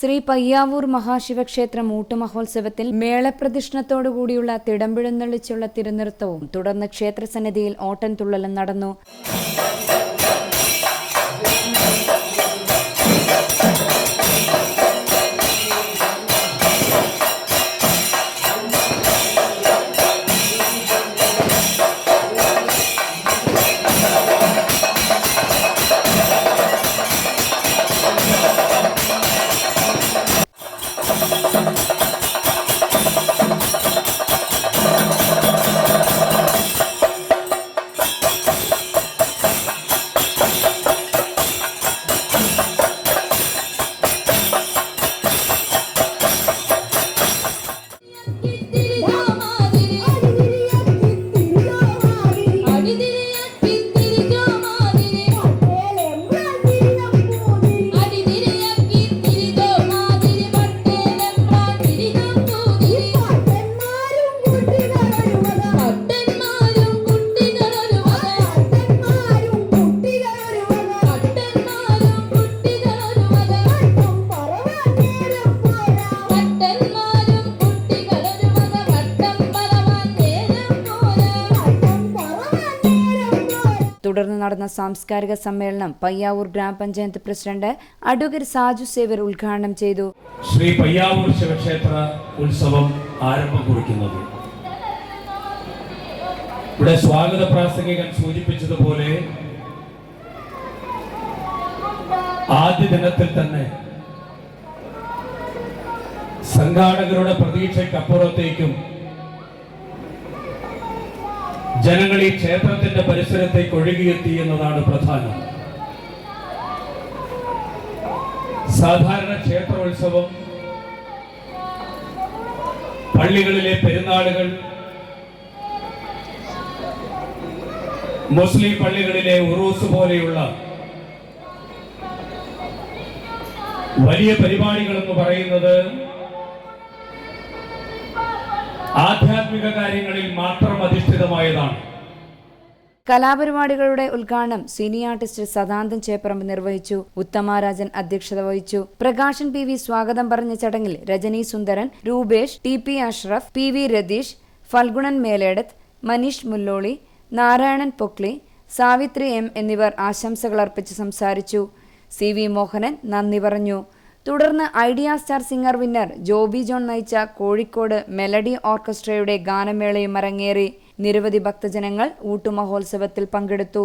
ശ്രീ പയ്യാവൂർ മഹാശിവക്ഷേത്രം ഊട്ടുമഹോത്സവത്തിൽ മേളപ്രദക്ഷിണത്തോടുകൂടിയുള്ള തിടമ്പിഴുന്നള്ളിച്ചുള്ള തിരുനൃത്തവും തുടർന്ന് ക്ഷേത്രസന്നിധിയിൽ ഓട്ടൻതുള്ളലും നടന്നു. തുടർന്ന് നടന്ന സാംസ്കാരിക സമ്മേളനം പയ്യാവൂർ ഗ്രാമപഞ്ചായത്ത് പ്രസിഡന്റ് അഡ്വക്കേറ്റ് സാജു സേവർ ഉദ്ഘാടനം ചെയ്തു. ശ്രീ പയ്യാവൂർ ശിവക്ഷേത്ര ഉത്സവം ആരംഭം കുറിക്കുന്നത്. ഇവിടെ സ്വാഗത പ്രാസംഗികൻ സൂചിപ്പിച്ചതുപോലെ ആദ്യ ദിനത്തിൽ തന്നെ സംഘാടകരുടെ പ്രതീക്ഷയ്ക്കപ്പുറത്തേക്കും ജനങ്ങൾ ഈ ക്ഷേത്രത്തിന്റെ പരിസരത്തേക്ക് ഒഴുകിയെത്തി എന്നതാണ് പ്രധാനം. സാധാരണ ക്ഷേത്രോത്സവം പള്ളികളിലെ പെരുന്നാളുകൾ മുസ്ലിം പള്ളികളിലെ ഉറൂസ് പോലെയുള്ള വലിയ പരിപാടികൾ എന്ന് പറയുന്നത് ആധ്യാത്മിക കാര്യങ്ങളിൽ മാത്രം അധിഷ്ഠിതമായതാണ്. കലാപരിപാടികളുടെ ഉദ്ഘാടനം സീനിയർ ആർട്ടിസ്റ്റ് സദാന്തൻ ചേപ്പറമ്പ് നിർവഹിച്ചു ഉത്തമാരാജൻ അധ്യക്ഷത വഹിച്ചു. പ്രകാശൻ പി വി സ്വാഗതം പറഞ്ഞ ചടങ്ങിൽ Rajani Sundaran Rupesh T P Ashraf P V Ratheesh Phalgunan Meledath Maneesh Mulloli Narayanan Pokli Savithri M എന്നിവർ ആശംസകൾ അർപ്പിച്ച് സംസാരിച്ചു. സി വി മോഹനൻ നന്ദി പറഞ്ഞു. തുടർന്ന് Idea star singer winner Joby John നയിച്ച കോഴിക്കോട് മെലഡി ഓർക്കസ്ട്രയുടെ ഗാനമേളയും അരങ്ങേറി. നിരവധി ഭക്തജനങ്ങൾ ഊട്ടുമഹോത്സവത്തിൽ പങ്കെടുത്തു.